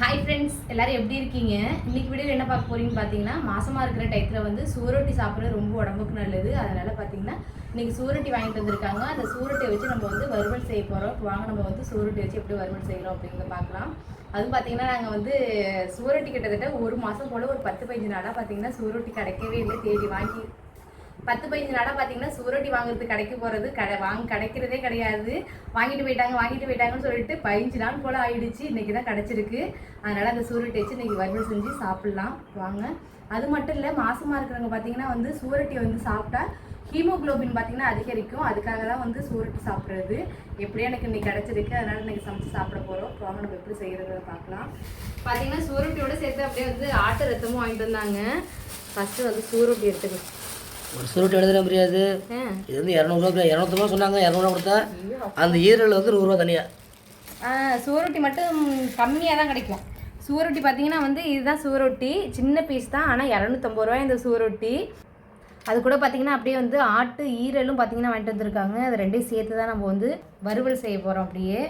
Hi friends எல்லாரும் எப்படி இருக்கீங்க? இன்னைக்கு வீடியோ என்ன பார்க்க போறீங்கன்னு பார்த்தீங்கன்னா மாசமா இருக்கிற டயத்தில் வந்து சூரொட்டி சாப்பிட்றது ரொம்ப உடம்புக்கு நல்லது. அதனால பார்த்தீங்கன்னா இன்னைக்கு சூரொட்டி வாங்கிட்டு வந்திருக்காங்க. அந்த சூரொட்டியை வச்சு நம்ம வந்து வறுவல் செய்ய போகிறோம் வாங்க நம்ம வந்து சூரொட்டி வச்சு எப்படி வறுவல் செய்கிறோம் அப்படிங்கிறத பார்க்கலாம். அதுவும் பார்த்தீங்கன்னா நாங்கள் வந்து சூரொட்டி கிட்டத்தட்ட ஒரு மாதம் போல் ஒரு பத்து பதினஞ்சு நாளாக பார்த்தீங்கன்னா சூரொட்டி கிடைக்கவே இல்லை. தேடி வாங்கி பத்து பதினஞ்சு நாளாக பார்த்தீங்கன்னா சூரொட்டி வாங்குறது கடைக்கு போகிறது கடை வாங்க கிடைக்கிறதே கிடையாது. வாங்கிட்டு போயிட்டாங்க வாங்கிட்டு போயிட்டாங்கன்னு சொல்லிட்டு பதினஞ்சு நாள் போல் ஆயிடுச்சு. இன்றைக்கி தான் கிடச்சிருக்கு. அதனால் அந்த சுவரொட்டி வச்சு இன்றைக்கி வறுவல் செஞ்சு சாப்பிட்லாம். வாங்க. அது மட்டும் இல்லை மாசமாக இருக்கிறவங்க பார்த்தீங்கன்னா வந்து சூரொட்டி வந்து சாப்பிட்டா ஹீமோகுளோபின் பார்த்தீங்கன்னா அதிகரிக்கும். அதுக்காக தான் வந்து சுவரொட்டி சாப்பிட்றது. எப்படியும் எனக்கு இன்னைக்கு கிடச்சிருக்கு. அதனால் இன்னைக்கு சமைச்சு சாப்பிட போகிறோம் வாங்க நம்ம எப்படி செய்கிறத பார்க்கலாம் பார்த்தீங்கன்னா சூரட்டியோட சேர்த்து அப்படியே வந்து ஆட்டு ரத்தமும் வாங்கிட்டு வந்தாங்க. ஃபஸ்ட்டு வந்து சூரொட்டி எடுத்துக்கணும். ஒரு சுருட்டு எழுதுன முடியாது. இது வந்து இரநூறுவா இரநூத்தம்பா சொன்னாங்க. இரநூறுவா கொடுத்தா அந்த ஈரல் வந்து நூறுரூவா தனியாக சுவரொட்டி மட்டும் கம்மியாக தான் கிடைக்கும். சுவரொட்டி பார்த்தீங்கன்னா வந்து இதுதான் சுவரொட்டி. சின்ன பீஸ் தான். ஆனால் இரநூத்தம்பது ரூபாய் இந்த சுவரொட்டி. அது கூட பார்த்தீங்கன்னா அப்படியே வந்து ஆட்டு ஈரலும் பார்த்தீங்கன்னா வாங்கிட்டு வந்திருக்காங்க. அது ரெண்டையும் சேர்த்து தான் நம்ம வந்து வறுவல் செய்ய போகிறோம் அப்படியே.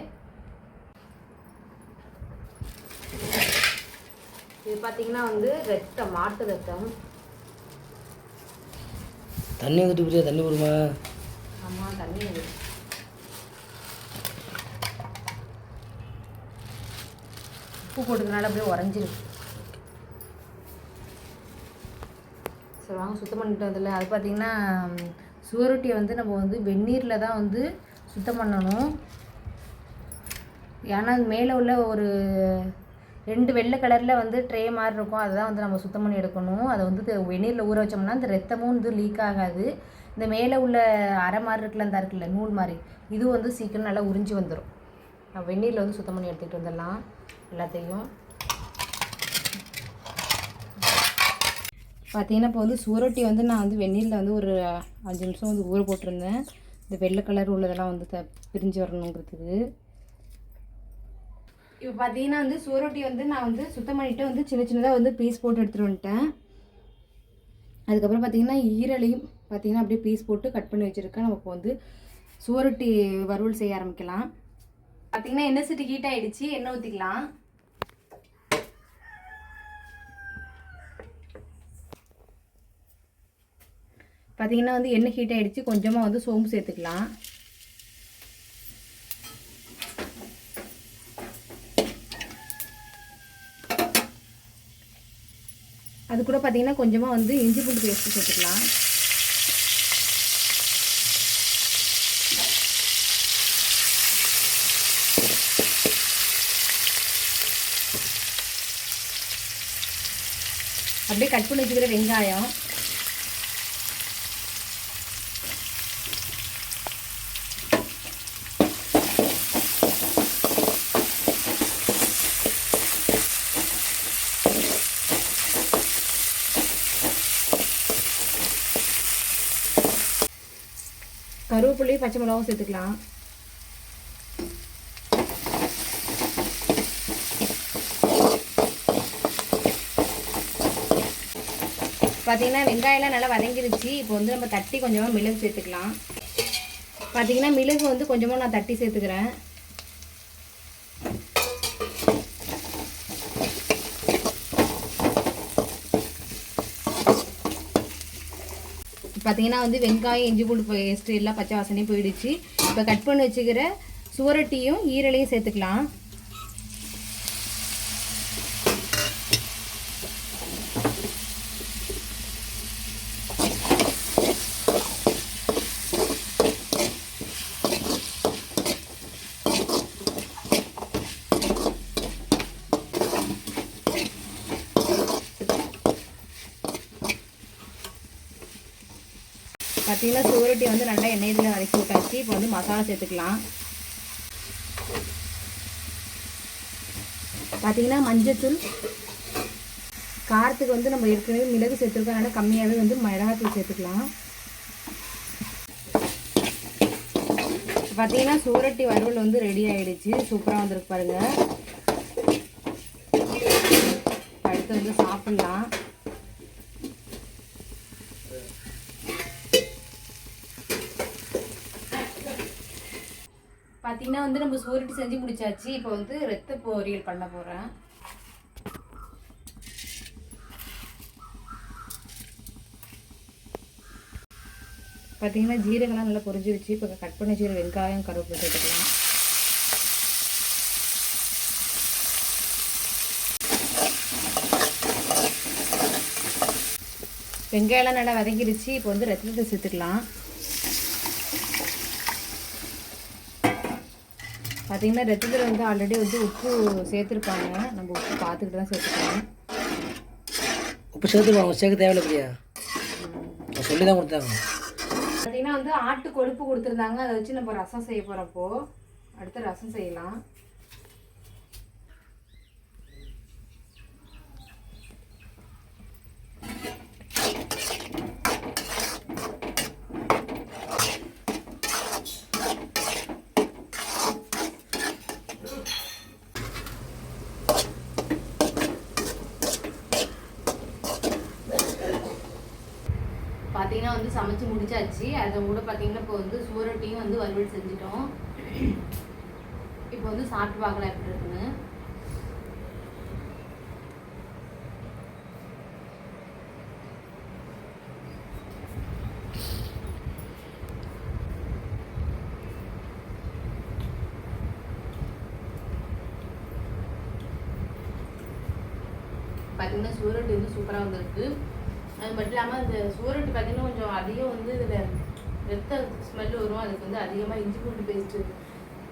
இது பார்த்தீங்கன்னா வந்து ரத்தம் மாட்டு ரத்தம். தண்ணி வந்துட்டு பிரியா தண்ணி விடுமா ஆமாம் தண்ணி உப்பு போட்டுக்கனால அப்படியே உறைஞ்சிருக்கு. சரி வாங்க சுத்தம் பண்ணிட்டு வந்தல அது பார்த்தீங்கன்னா சுவரொட்டியை வந்து நம்ம வந்து வெந்நீரில் தான் வந்து சுத்தம் பண்ணணும். ஏன்னா அது மேலே உள்ள ஒரு ரெண்டு வெள்ளை கலரில் வந்து ட்ரே மாதிரி இருக்கும். அதை தான் வந்து நம்ம சுத்தம் பண்ணி எடுக்கணும். அதை வந்து வெந்நீரில் ஊற வச்சோம்னா அந்த ரத்தமும் வந்து லீக் ஆகாது. இந்த மேலே உள்ள அரை மாதிரி இருக்குல்ல இந்த இருக்குல்ல நூல் மாதிரி இது வந்து சீக்கிரம் நல்லா உறிஞ்சி வந்துடும் வெந்நீரில் வந்து சுத்தம் பண்ணி எடுத்துகிட்டு வந்துடலாம். எல்லாத்தையும். பார்த்தீங்கன்னா இப்போ வந்து சுவரொட்டி வந்து நான் வந்து வெந்நீரில் வந்து ஒரு அஞ்சு நிமிஷம் வந்து ஊற போட்டிருந்தேன். இந்த வெள்ளை கலர் உள்ளதெல்லாம் வந்து த பிரிஞ்சு வரணுங்கிறதுக்கு. இப்போ பார்த்தீங்கன்னா வந்து சுவரொட்டி வந்து நான் வந்து சுத்தம் பண்ணிட்டு வந்து சின்ன சின்னதாக வந்து பீஸ் போட்டு எடுத்துகிட்டு வந்துட்டேன். அதுக்கப்புறம் பார்த்தீங்கன்னா ஈரலையும் பார்த்தீங்கன்னா அப்படியே பீஸ் போட்டு கட் பண்ணி வச்சுருக்கேன். நம்ம இப்போ வந்து சுவரொட்டி வறுவல் செய்ய ஆரம்பிக்கலாம். பார்த்தீங்கன்னா எண்ணெய் சட்டி ஹீட் ஆகிடுச்சு எண்ணெய் ஊற்றிக்கலாம் பார்த்தீங்கன்னா வந்து எண்ணெய் ஹீட் ஆகிடுச்சு கொஞ்சமாக வந்து சோம்பு சேர்த்துக்கலாம். அது கூட பார்த்தீங்கன்னா கொஞ்சமாக வந்து இஞ்சி பூண்டு பேஸ்ட்டு சேர்த்துக்கலாம். அப்படியே கட் பண்ணி வச்சுக்கிற வெங்காயம். கருவேப்பிலையும் பச்சை மிளகாவும் சேர்த்துக்கலாம். பார்த்தீங்கன்னா வெங்காயம்லாம் நல்லா வதங்கிருச்சு. இப்போ வந்து நம்ம தட்டி கொஞ்சமாக மிளகு சேர்த்துக்கலாம். பார்த்தீங்கன்னா மிளகு வந்து கொஞ்சமாக நான் தட்டி சேர்த்துக்கிறேன். பார்த்தீங்கன்னா வந்து வெங்காயம் இஞ்சி பூண்டு பேஸ்ட்டு எல்லாம் பச்சை வாசனையும் போயிடுச்சு. இப்போ கட் பண்ணி வச்சுக்கிற சுவரொட்டியும் ஈரலையும் சேர்த்துக்கலாம். பார்த்தீங்கன்னா சுவரொட்டி வந்து நல்லா எண்ணெயில் வதக்கி விட்டாச்சு இப்போ வந்து மசாலா சேர்த்துக்கலாம். பார்த்தீங்கன்னா மஞ்சத்தூள். காரத்துக்கு வந்து நம்ம ஏற்கனவே மிளகு சேர்த்துருக்கோம். அதனால் கம்மியாகவே வந்து மிளகாத்தூள் சேர்த்துக்கலாம். பார்த்தீங்கன்னா சூரட்டி வறுவல் வந்து ரெடி ஆகிடுச்சு சூப்பராக வந்திருக்கு பாருங்கள் அடுத்து வந்து சாப்பிட்லாம். பார்த்தீங்கன்னா வந்து நம்ம சோறுட்டி செஞ்சு முடிச்சாச்சு. இப்போ வந்து ரத்த பொரியல் பண்ண போகிறேன் பார்த்தீங்கன்னா ஜீரகம்லாம் நல்லா பொரிஞ்சிருச்சு. இப்போ கட் பண்ண ஜீரக வெங்காயம் கருவேப்பிலை சேர்த்துக்கலாம். வெங்காயம்லாம் நல்லா வதங்கிடுச்சு இப்போ வந்து ரத்தத்தை சேர்த்துக்கலாம். பார்த்தீங்கன்னா ரத்தத்தில் வந்து ஆல்ரெடி வந்து உப்பு சேர்த்துருப்பாங்க. நம்ம உப்பு பார்த்துக்கிட்டு தான் சேர்த்துக்கலாம் உப்பு சேர்த்துருவாங்க சேர்க்க தேவையில்லை பிரியா. சொல்லி தான் கொடுத்தாங்க. பார்த்தீங்கன்னா வந்து ஆட்டு கொழுப்பு கொடுத்துருந்தாங்க. அதை வச்சு நம்ம ரசம் செய்ய போகிறப்போ அடுத்து ரசம் செய்யலாம். பார்த்தீங்கன்னா வந்து சமைச்சு முடிச்சாச்சு. அதை கூட பார்த்தீங்கன்னா இப்போ வந்து சுவரொட்டியும் வந்து வறுவல் செஞ்சிட்டோம். இப்போ வந்து சாப்பிட்டு பார்க்கலாம் எப்படி இருக்குன்னு. பார்த்தீங்கன்னா சுவரொட்டி வந்து சூப்பராக வந்திருக்கு. அது மட்டும் இல்லாமல் இந்த சூரட்டு பார்த்தீங்கன்னா கொஞ்சம் அதிகம் வந்து இதில் ரத்த ஸ்மெல் வரும். அதுக்கு வந்து அதிகமாக இஞ்சி பூண்டு பேஸ்ட்டு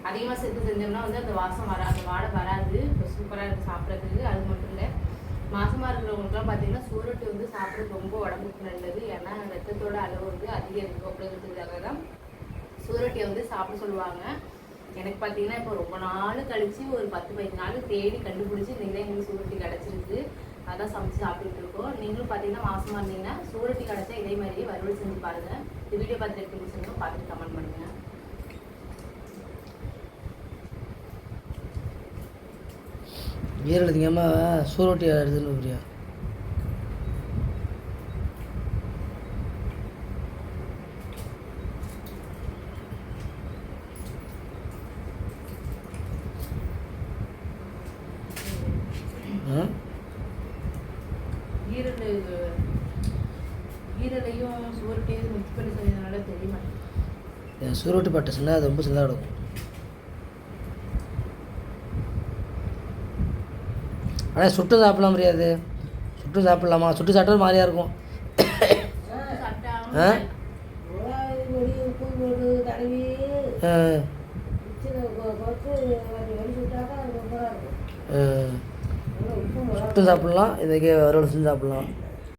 அதிகமாக சேர்த்து செஞ்சோம்னா வந்து அந்த வாசம் வராது அந்த வாடை வராது. இப்போ சூப்பராக இருக்குது சாப்பிட்றதுக்கு. அது மட்டும் இல்லை மாசமாக இருக்கிறவங்களுக்குலாம் பார்த்தீங்கன்னா சூரட்டு வந்து சாப்பிட்றது ரொம்ப உடம்புக்கு நல்லது. ஏன்னா ரத்தத்தோட அளவு வந்து அதிகம் இருக்கும் அப்படிங்கிறதுக்காக தான் சூரட்டியை வந்து சாப்பிட சொல்லுவாங்க. எனக்கு பார்த்தீங்கன்னா இப்போ ரொம்ப நாள் கழித்து ஒரு பத்து பதினஞ்சு நாள் தேடி கண்டுபிடிச்சி இன்றைக்கி தான் எங்களுக்கு சூரட்டி கிடச்சிருக்கு. அதான் சமைச்சு சாப்பிட்டுட்டு இருக்கோம். நீங்களும் பார்த்தீங்கன்னா மாசமாக இருந்தீங்கன்னா சூரட்டி கிடச்சா இதே மாதிரி வறுவல் செஞ்சு பாருங்க. இந்த வீடியோ பார்த்துட்டு எப்படி பிடிச்சிருந்தோம் பார்த்துட்டு கமெண்ட் பண்ணுங்க. ஈரல் திங்காமல் சூரோட்டி எடுத்துன்னு பிரியா ஆ ஈரல் ஈரலையும் சூரட்டையும் மிக்ஸ் பண்ணி செஞ்சதுனால தெரிய மாட்டேங்குது. என் சூரோட்டி பட்டை சொன்னால் அது ரொம்ப சின்னதாக இருக்கும். ஆனால் சுட்டு சாப்பிடலாம் முடியாது சுட்டு சாப்பிடலாமா? சுட்டு சாப்பிட்டா மாதிரியா இருக்கும். ஆ. சுட்டு சாப்பிடலாம். இதுக்கே வறுவல் செஞ்சு சாப்பிடலாம்.